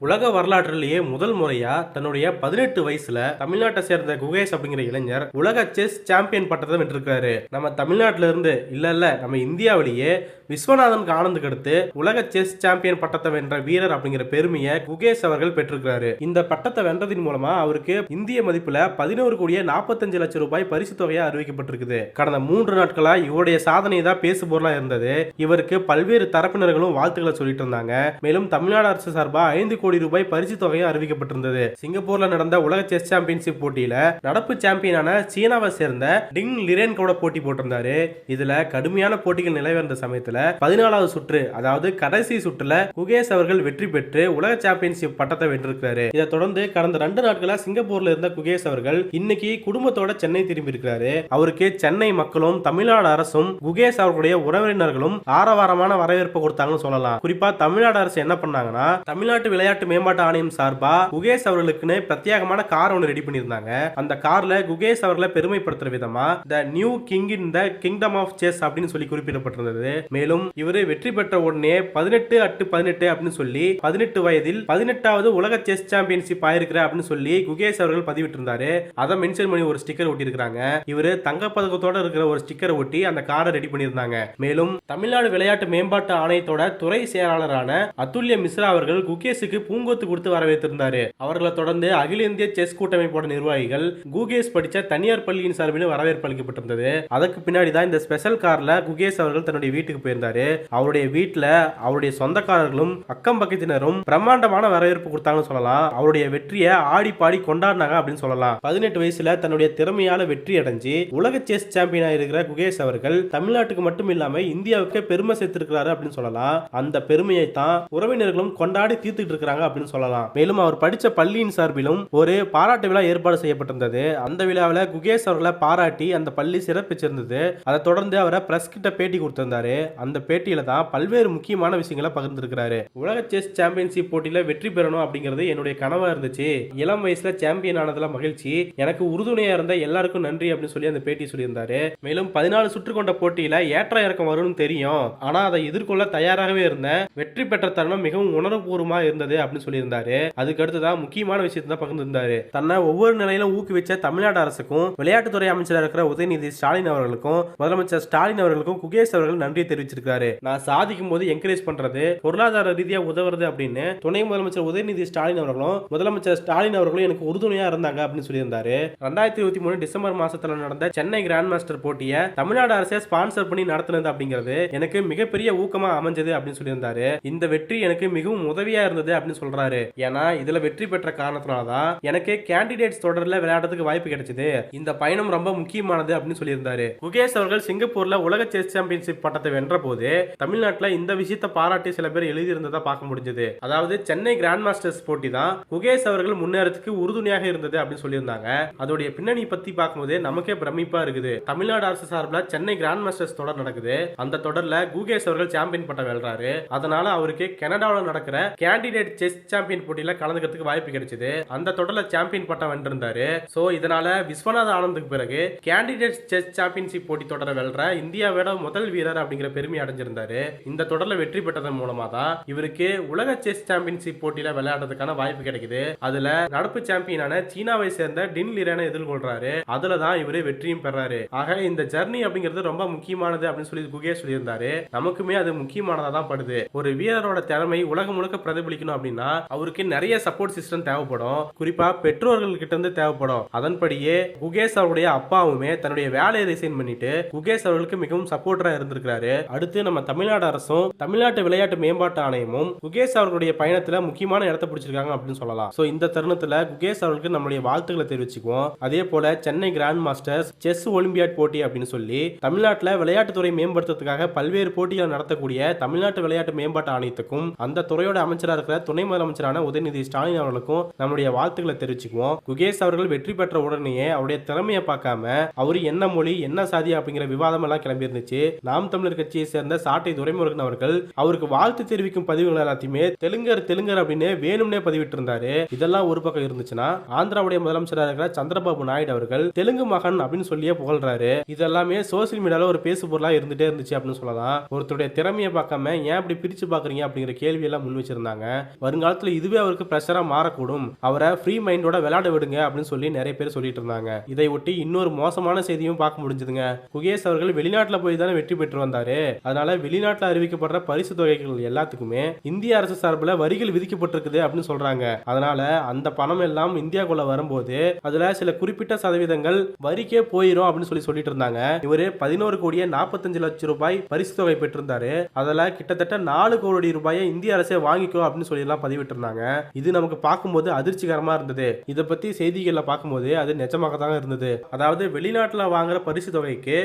உலக வரலாற்றிலேயே முதல் முறையா தன்னுடைய பதினெட்டு வயசுல தமிழ்நாட்டை சேர்ந்த குகேஷ் அப்படிங்கிற இளைஞர் உலக செஸ் சாம்பியன் பட்டத்தை வென்றிருக்காரு நம்ம தமிழ்நாட்டில இருந்து இல்ல இல்ல நம்ம இந்தியாவிலேயே விஸ்வநாதன் ஆனந்துக்கு அடுத்து உலக செஸ் சாம்பியன் பட்டத்தை வென்ற வீரர் அப்படிங்கிற பெருமையை குகேஷ் அவர்கள் பெற்றிருக்கிறாரு. இந்த பட்டத்தை வென்றதின் மூலமா அவருக்கு இந்திய மதிப்புல பதினோரு கோடியே நாற்பத்தஞ்சு லட்சம் ரூபாய் பரிசு தொகையா அறிவிக்கப்பட்டிருக்குது. கடந்த மூன்று நாட்களா இவருடைய சாதனை தான் பேசுபொருளா இருந்தது. இவருக்கு பல்வேறு தரப்பினர்களும் வாழ்த்துக்களை சொல்லிட்டு இருந்தாங்க. மேலும் தமிழ்நாடு அரசு சார்பா ஐந்து கோடி ரூபாய் பரிசு தொகையும் அறிவிக்கப்பட்டிருந்தது. சிங்கப்பூர்ல நடந்த உலக செஸ் சாம்பியன்ஷிப் போட்டியில நடப்பு சாம்பியனான சீனாவை சேர்ந்த டிங் லிரேன் கூட போட்டி போட்டிருந்தாரு. இதுல கடுமையான போட்டிகள் நிலவந்த சமயத்துல பதினாலாவது சுற்று அதாவது கடைசி சுற்றுல குகேஷ் அவர்கள் வெற்றி பெற்று உலக சாம்பியன்ஷிப் பட்டத்தை வென்றிருக்காரு இதை தொடர்ந்து கடந்த ரெண்டு நாட்களா சிங்கப்பூர்ல இருந்த குகேஷ் அவர்கள் இன்னைக்கு குடும்பத்தோட சென்னை திரும்பி இருக்கிறாரு அவருக்கு சென்னை மக்களும் தமிழ்நாடு அரசும் குகேஷ் அவர்களுடைய உறவினர்களும் ஆரவாரமான வரவேற்பு கொடுத்தாங்கன்னு சொல்லலாம். குறிப்பா தமிழ்நாடு அரசு என்ன பண்ணாங்கன்னா தமிழ்நாட்டு விளையாட்டு மேம்பாட்டு ஆணையம் சார்பா குகேஷ் அவர்களுக்குன்னு பிரத்யேகமான கார் ஒன்று ரெடி பண்ணியிருந்தாங்க. அந்த கார்ல குகேஷ் அவர்களை பெருமைப்படுத்துற விதமா the new king in the kingdom of chess அப்படின்னு சொல்லி குறிப்பிடப்பட்டிருந்தது. மேலும் இவரு வெற்றி பெற்ற உடனே பதினெட்டு அட்டு பதினெட்டு அப்படின்னு சொல்லி பதினெட்டு வயதில் பதினெட்டாவது உலக செஸ் சாம்பியன்ஷிப் ஆயிருக்கிற அப்படின்னு சொல்லி குகேஷ் அவர்கள் பதிவிட்டிருந்தாரு. அதை மென்ஷன் பண்ணி ஒரு ஸ்டிக்கர் ஒட்டியிருக்காங்க இவர் இவரு தங்கப்பதக்கத்தோட இருக்கிற ஒரு ஸ்டிக்கரை ஒட்டி அந்த காரை ரெடி பண்ணியிருந்தாங்க. மேலும் தமிழ்நாடு விளையாட்டு மேம்பாட்டு ஆணையத்தோட துறை செயலாளரான அதுல்ய மிஸ்ரா அவர்கள் குகேஷுக்கு பூங்கொத்து கொடுத்து வரவேற்றிருந்தாரு. அவர்களை தொடர்ந்து அகில இந்திய செஸ் கூட்டமைப்போட நிர்வாகிகள் குகேஷ் படிச்ச தனியார் பள்ளியின் சார்பில் வரவேற்பு அளிக்கப்பட்டிருந்தது. அதுக்கு பின்னாடி தான் இந்த ஸ்பெஷல் கார்ல குகேஷ் அவர்கள் தன்னுடைய வீட்டுக்கு போயிருந்தாரு. அவருடைய வீட்டுல அவருடைய சொந்தக்காரர்களும் அக்கம் பக்கத்தினரும் பிரம்மாண்டமான வரவேற்பு கொடுத்தாங்கன்னு சொல்லலாம். அவருடைய வெற்றியை ஆடி பாடி கொண்டாடினாங்க அப்படின்னு சொல்லலாம். பதினெட்டு வயசுல தன்னுடைய திறமையால வெற்றி அடைஞ்சு உலக செஸ் சாம்பியனா இருக்கிற குகேஷ் அவர்கள் தமிழ்நாட்டுக்கு மட்டும் இல்லாம இந்தியாவுக்கு பெருமை சேர்த்திருக்கிறாரு அப்படின்னு சொல்லலாம். அந்த பெருமையை தான் உறவினர்களும் கொண்டாடி தீர்த்துட்டு இருக்காங்க அப்படின்னு சொல்லலாம். மேலும் அவர் படிச்ச பள்ளியின் சார்பிலும் ஒரு பாராட்டு விழா ஏற்பாடு செய்யப்பட்டிருந்தது. அந்த விழாவில் குகேஷ் அவர்களை பாராட்டி அந்த பள்ளி சிறப்பிச்சிருந்தது. அதை தொடர்ந்து அவரை பிரஸ் கிட்ட பேட்டி கொடுத்திருந்தாரு. அந்த பேட்டியில தான் பல்வேறு முக்கியமான விஷயங்களை பகிர்ந்திருக்கிறாரு. உலக செஸ் சாம்பியன்ஷிப் போட்டியில வெற்றி பெறணும் அப்படிங்கிறது என்னுடைய கனவா இருந்துச்சு. இளம் வயசுல சாம்பியன் ஆனதுல மகிழ்ச்சி. எனக்கு உறுதுணையா இருந்த எல்லாருக்கும் நன்றி அப்படின்னு சொல்லி அந்த பேட்டி சொல்லியிருந்தாரு. மேலும் பதினாலு சுற்று கொண்ட போட்டியில ஏற்ற இறக்கம் வரும்னு தெரியும். ஆனா அதை எதிர்கொள்ள தயாராகவே இருந்தேன் வெற்றி பெற்ற தருணம் மிகவும் உணர்வுபூர்வமா இருந்தது அப்படின்னு சொல்லியிருந்தாரு. அதுக்கு அடுத்ததான் முக்கியமான விஷயத்தை தான் பகிர்ந்திருந்தாரு. தன்னை ஒவ்வொரு நிலையிலும் ஊக்குவிச்ச தமிழ்நாடு அரசுக்கும் விளையாட்டுத்துறை அமைச்சராக இருக்கிற உதயநிதி ஸ்டாலின் அவர்களுக்கும் முதலமைச்சர் ஸ்டாலின் அவர்களுக்கும் குகேஷ் அவர்கள் நன்றி தெரிவிச்சிருக்காரு நான் சாதிக்கும் போது என்கரேஜ் பண்றது பொருளாதார ரீதியா உதவுறது அப்படின்னு துணை முதலமைச்சர் உதயநிதி ஸ்டாலின் அவர்களும் முதலமைச்சர் ஸ்டாலின் அவர்களும் எனக்கு உறுதுணையா இருந்தாங்க அப்படின்னு சொல்லியிருந்தாரு. ரெண்டாயிரத்தி இருபத்தி மூணு டிசம்பர் மாசத்துல நடந்த சென்னை கிராண்ட் மாஸ்டர் போட்டியை தமிழ்நாடு அரசே ஸ்பான்சர் பண்ணி நடத்தினது அப்படிங்கிறது எனக்கு மிகப்பெரிய ஊக்கமா அமைஞ்சது அப்படின்னு சொல்லியிருந்தாரு. இந்த வெற்றி எனக்கு மிகவும் உதவியா இருந்தது அப்படின்னு சொல்றாரு. ஏன்னா இதுல வெற்றி பெற்ற காரணத்தினாலதான் எனக்கு கேண்டிடேட்ஸ் தொடர்ல விளையாடுறதுக்கு வாய்ப்பு கிடைச்சது. இந்த பயணம் ரொம்ப முக்கியமானது அப்படின்னு சொல்லியிருந்தாரு. குகேஷ் அவர்கள் சிங்கப்பூர்ல உலக செஸ் சாம்பியன்ஷிப் பட்டத்தை வென்ற போது தமிழ்நாட்டுல இந்த விஷயத்தை பாராட்டி சில பேர் எழுதியிருந்ததா பார்க்க முடிஞ்சது. அதாவது சென்னை கிராண்ட் மாஸ்டர்ஸ் போட்டி தான் குகேஷ் அவர்கள் முன்னேறதுக்கு உறுதுணையாக இருந்தது அப்படின்னு சொல்லியிருந்தாங்க. அதோடைய பின்னணி பத்தி பார்க்கும்போது நமக்கே பிரமிப்பா இருக்குது. தமிழ்நாடு அரசு சார்பில் சென்னை கிராண்ட் மாஸ்டர்ஸ் தொடர் நடக்குது. அந்த தொடர்ல குகேஷ் அவர்கள் சாம்பியன் பட்டம் வெல்றாரு. அதனால அவருக்கு கனடாவில் நடக்கிற கேண்டிடேட் செஸ் சாம்பியன் போட்டியில கலந்துக்கிறதுக்கு வாய்ப்பு கிடைச்சது. அந்த தொடர்ல சாம்பியன் பட்டம் வென்றிருந்தாரு. சோ இதனால விஸ்வநாத ஆனந்துக்கு பிறகு கேண்டிடேட் செஸ் சாம்பியன்ஷிப் போட்டி தொடரை வெல்ற இந்தியாவோட முதல் வீரர் அப்படிங்கிற பெருமை அடைஞ்சிருந்தாரு. இந்த தொடர்ல வெற்றி பெற்றதன் மூலமா தான் இவருக்கு உலக செஸ் சாம்பியன்ஷிப் போட்டியில விளையாடுறதுக்கான வாய்ப்பு கிடைக்குது. அதுல நடப்பு சாம்பியனான சீனாவை சேர்ந்த டின் லிரனை எதிர்கொள்றாரு. அதுல தான் இவரு வெற்றியும் பெறாரு. ஆக இந்த ஜர்னி அப்படிங்கிறது ரொம்ப முக்கியமானது அப்படின்னு சொல்லி குகே சொல்லியிருந்தாரு. நமக்குமே அது முக்கியமானதா தான் படுது. ஒரு வீரரோட திறமை உலகம் முழுக்க பிரதிபலிக்கணும் அப்படின்னு அப்படின்னா அவருக்கு நிறைய சப்போர்ட் சிஸ்டம் தேவைப்படும். குறிப்பா பெற்றோர்கள் கிட்ட இருந்து தேவைப்படும். அதன்படியே குகேஷ் அவருடைய அப்பாவுமே தன்னுடைய வேலையை ரிசைன் பண்ணிட்டு குகேஷ் அவர்களுக்கு மிகவும் சப்போர்டரா இருந்திருக்கிறாரு. அடுத்து நம்ம தமிழ்நாடு அரசும் தமிழ்நாட்டு விளையாட்டு மேம்பாட்டு ஆணையமும் குகேஷ் அவர்களுடைய பயணத்துல முக்கியமான இடத்தை பிடிச்சிருக்காங்க அப்படின்னு சொல்லலாம். சோ இந்த தருணத்துல குகேஷ் அவர்களுக்கு நம்மளுடைய வாழ்த்துக்களை தெரிவிச்சுக்குவோம். அதே போல Chennai grand masters chess olympiad போட்டி அப்படின்னு சொல்லி தமிழ்நாட்டுல விளையாட்டுத்துறை மேம்படுத்துறதுக்காக பல்வேறு போட்டிகளை நடத்தக்கூடிய தமிழ்நாட்டு விளையாட்டு மேம்பாட்டு ஆணையத்துக்கும் அந்த துறையோட அமைச்சராக இருக்கிற துணை முதலமைச்சரான உதயநிதி ஸ்டாலின் அவர்களுக்கும் நம்முடைய வாழ்த்துக்களை தெரிவிச்சுக்குவோம். குகேஷ் அவர்கள் வெற்றி பெற்ற உடனேயே அவருடைய திறமையை பார்க்காம அவரு என்ன மொழி என்ன சாதி அப்படிங்கிற விவாதம் எல்லாம் கிளம்பி இருந்துச்சு நாம் தமிழர் கட்சியை சேர்ந்த சாட்டை துரைமுருகன் அவர்கள் அவருக்கு வாழ்த்து தெரிவிக்கும் பதிவுகள் எல்லாத்தையுமே தெலுங்கர் தெலுங்கர் அப்படின்னு வேணும்னே பதிவிட்டு இருந்தாரு இதெல்லாம் ஒரு பக்கம் இருந்துச்சுன்னா ஆந்திராவுடைய முதலமைச்சராக இருக்கிற சந்திரபாபு நாயுடு அவர்கள் தெலுங்கு மகன் அப்படின்னு சொல்லியே புகழ்றாரு. இதெல்லாமே சோசியல் மீடியால ஒரு பேசு பொருளா இருந்துட்டே இருந்துச்சு அப்படின்னு சொல்லலாம். ஒருத்தருடைய திறமையை பார்க்காம ஏன் அப்படி பிரிச்சு பாக்குறீங்க அப்படிங்கிற கேள்வி எல்லாம் முன் வச்சிருந்தாங்க. வருங்காலத்துல இதுவே அவருக்கு பிரஷரா மாறக்கூடும். அவரை ஃப்ரீ மைண்டோட விளையாட விடுங்க அப்படின்னு சொல்லி நிறைய பேர் சொல்லிட்டு இருந்தாங்க. இதை ஒட்டி இன்னொரு மோசமான செய்தியும் பார்க்க முடிஞ்சதுங்க. குகேஷ் அவர்கள் வெளிநாட்டுல போய் தானே வெற்றி பெற்று வந்தாரு. அதனால வெளிநாட்டுல அறிவிக்கப்படுற பரிசு தொகைகள் எல்லாத்துக்குமே இந்திய அரசு சார்பில் வரிகள் விதிக்கப்பட்டிருக்குது அப்படின்னு சொல்றாங்க. அதனால அந்த பணம் எல்லாம் இந்தியாக்குள்ள வரும்போது அதுல சில குறிப்பிட்ட சதவீதங்கள் வரிக்கே போயிரும் அப்படின்னு சொல்லி சொல்லிட்டு இருந்தாங்க. இவரு பதினோரு கோடியே நாற்பத்தஞ்சு லட்சம் ரூபாய் பரிசு தொகை பெற்றிருந்தாரு. அதில் கிட்டத்தட்ட நாலு கோடி ரூபாயை இந்திய அரசே வாங்கிக்கோ அப்படின்னு சொல்லி எல்லாம் பதிவிட்டிருந்தாங்க. இது நமக்கு பார்க்கும்போது அதிர்ச்சிகரமா இருந்தது. இதை பத்தி செய்திகள்ல பார்க்கும்போது அது நிஜமாக தாங்க இருந்தது. அதாவது வெளிநாட்டில் வாங்குற பரிசு தொகைக்கு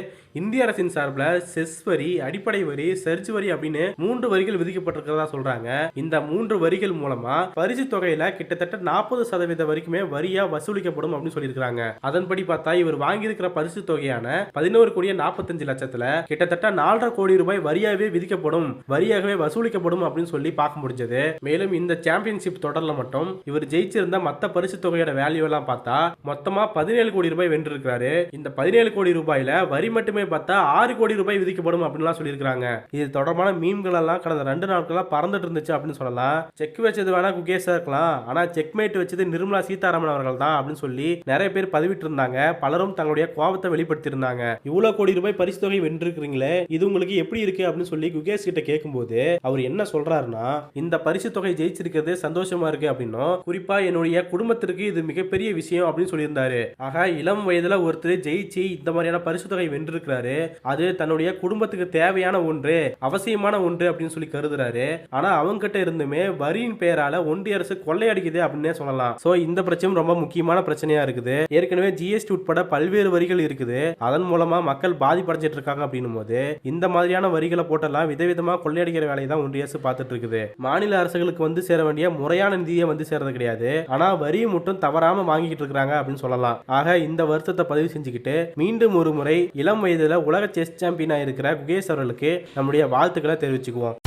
இந்திய அரசின் சார்பில் செஸ் வரி அடிப்படை வரி சர்ச் வரி அப்படின்னு மூன்று வரிகள் விதிக்கப்பட்டிருக்கிறதா சொல்றாங்க. இந்த மூன்று வரிகள் மூலமா பரிசு தொகையில கிட்டத்தட்ட நாற்பது சதவீத வரைக்குமே வரியா வசூலிக்கப்படும் அப்படின்னு சொல்லியிருக்காங்க அதன்படி பார்த்தா இவர் வாங்கியிருக்கிற பரிசு தொகையான பதினோரு கோடியே நாற்பத்தஞ்சு லட்சத்துல கிட்டத்தட்ட நாலரை கோடி ரூபாய் வரியாகவே விதிக்கப்படும் வரியாகவே வசூலிக்கப்படும் அப்படின்னு சொல்லி பார்க்க முடிஞ்சது. மேலும் இந்த சாம்பியன்ஷிப் தொடரில் மட்டும் இவர் ஜெயிச்சிருந்த மற்ற பரிசு தொகையோட வேல்யூ எல்லாம் பார்த்தா மொத்தமா பதினேழு கோடி ரூபாய் வென்றிருக்கிறாரு. இந்த பதினேழு கோடி ரூபாயில வரி மட்டுமே பார்த்தா ஆறு கோடி ரூபாய் விதிக்கப்படும் அப்படின்லாம் சொல்லியிருக்காங்க இது தொடர்பான மீன்கள் எல்லாம் கடந்த ரெண்டு நாட்களா பறந்துட்டு இருந்துச்சு அப்படின்னு சொல்லலாம். செக் வச்சது வேணா குகேஷா இருக்கலாம். ஆனா செக்மேட் வச்சது நிர்மலா சீதாராமன் அவர்கள் தான் அப்படின்னு சொல்லி நிறைய பேர் பதிவிட்டு இருந்தாங்க பலரும் தங்களுடைய கோபத்தை வெளிப்படுத்தியிருந்தாங்க. இவ்வளோ இவ்வளவு கோடி ரூபாய் பரிசு தொகை வென்றிருக்கிறீங்களே இது உங்களுக்கு எப்படி இருக்கு அப்படின்னு சொல்லி குகேஷ் கிட்ட கேட்கும்போது அவர் என்ன சொல்றாருன்னா இந்த பரிசு தொகை ஜெயிச்சிருக்கிறது சந்தோஷமா இருக்கு அப்படின்னும் குறிப்பா என்னுடைய குடும்பத்திற்கு இது மிகப்பெரிய விஷயம் அப்படின்னு சொல்லியிருந்தாரு. ஆக இளம் வயதுல ஒருத்தர் ஜெயிச்சு இந்த மாதிரியான பரிசு தொகை வென்றிருக்கிறாரு. அது தன்னுடைய குடும்பத்துக்கு தேவையான ஒன்று அவசியமான ஒன்று அப்படின்னு சொல்லி கருதுறாரு. ஆனா அவங்க கிட்ட இருந்துமே வரியின் பெயரால ஒன்றிய அரசு கொள்ளையடிக்குது அப்படின்னே சொல்லலாம். சோ இந்த பிரச்சனையும் ரொம்ப முக்கியமான பிரச்சனையா இருக்குது. ஏற்கனவே ஜிஎஸ்டி உட்பட பல்வேறு வரிகள் இருக்குது. அதன் மூலமா மக்கள் பாதிப்படைஞ்சிட்டு இருக்காங்க அப்படின்னும் போது இந்த மாதிரியான வரிகளை போட்டெல்லாம் விதவிதமா கொள்ளையடிக்கிற வேலையை தான் ஒன்றிய அரசு பார்த்துட்டு இருக்குது. மாநில அரசுகளுக்கு வந்து சேர வேண்டிய முறையான நிதியை வந்து சேர்றது கிடையாது. ஆனா வரி மட்டும் தவறாம வாங்கிக்கிட்டு இருக்கிறாங்க அப்படின்னு சொல்லலாம். ஆக இந்த வருத்தத்தை பதிவு செஞ்சுக்கிட்டு மீண்டும் ஒரு முறை இளம் வயதுல உலக செஸ் சாம்பியனா இருக்கிற குகேஷ் அவர்களுக்கு நம்முடைய வாழ்த்துக்களை தெரிவிச்சுக்குவோம்.